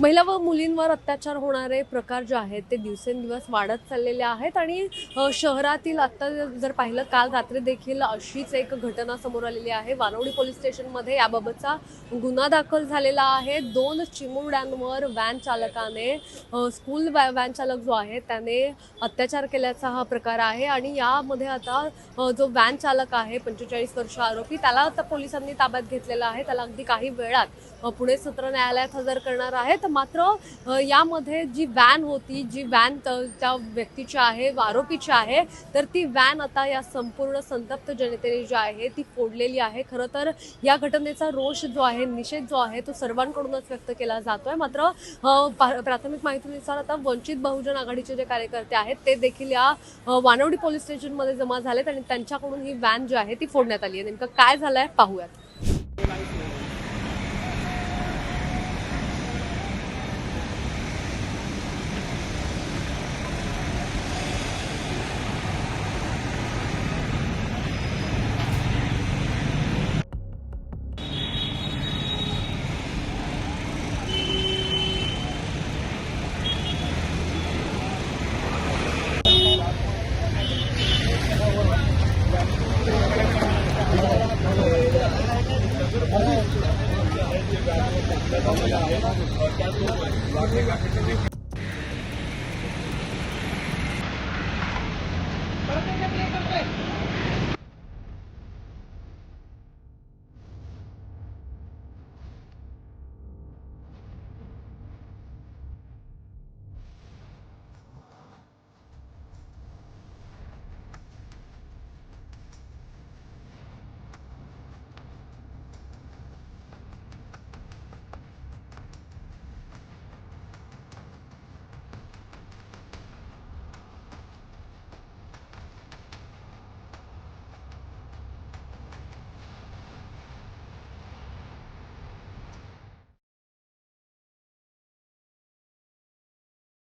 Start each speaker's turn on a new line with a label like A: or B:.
A: महिला व मुलींवर अत्याचार होणारे प्रकार जे आहेत ते दिवसेंदिवस वाढत चाललेले आहेत आणि शहरातील आता जर पाहिलं काल रात्री देखील अशीच एक घटना समोर आलेली आहे. वानवडी पोलीस स्टेशनमध्ये याबाबतचा गुन्हा दाखल झालेला आहे. दोन चिमुरड्यांवर व्हॅन चालकाने स्कूल व्हॅन चालक जो आहे त्याने अत्याचार केल्याचा हा प्रकार आहे आणि यामध्ये आता जो व्हॅन चालक आहे पंचेचाळीस वर्ष आरोपी त्याला आता पोलिसांनी ताब्यात घेतलेला आहे. त्याला अगदी काही वेळात पुणे सत्र न्यायालयात हजर करणार आहेत. मात्र यामध्ये जी व्हॅन होती जी व्हॅन त्या व्यक्तीची आहे आरोपीची आहे तर ती व्हॅन आता या संपूर्ण संतप्त जनतेने जी आहे ती फोडलेली आहे. खरं तर या घटनेचा रोष जो आहे निषेध जो आहे तो सर्वांकडूनच व्यक्त केला जातोय. मात्र प्राथमिक माहितीनुसार आता वंचित बहुजन आघाडीचे जे कार्यकर्ते आहेत ते देखील या वानवडी पोलीस स्टेशनमध्ये जमा झालेत आणि त्यांच्याकडून ही व्हॅन जी आहे ती फोडण्यात आली आहे. नेमकं काय झालंय पाहूयात. Thank you.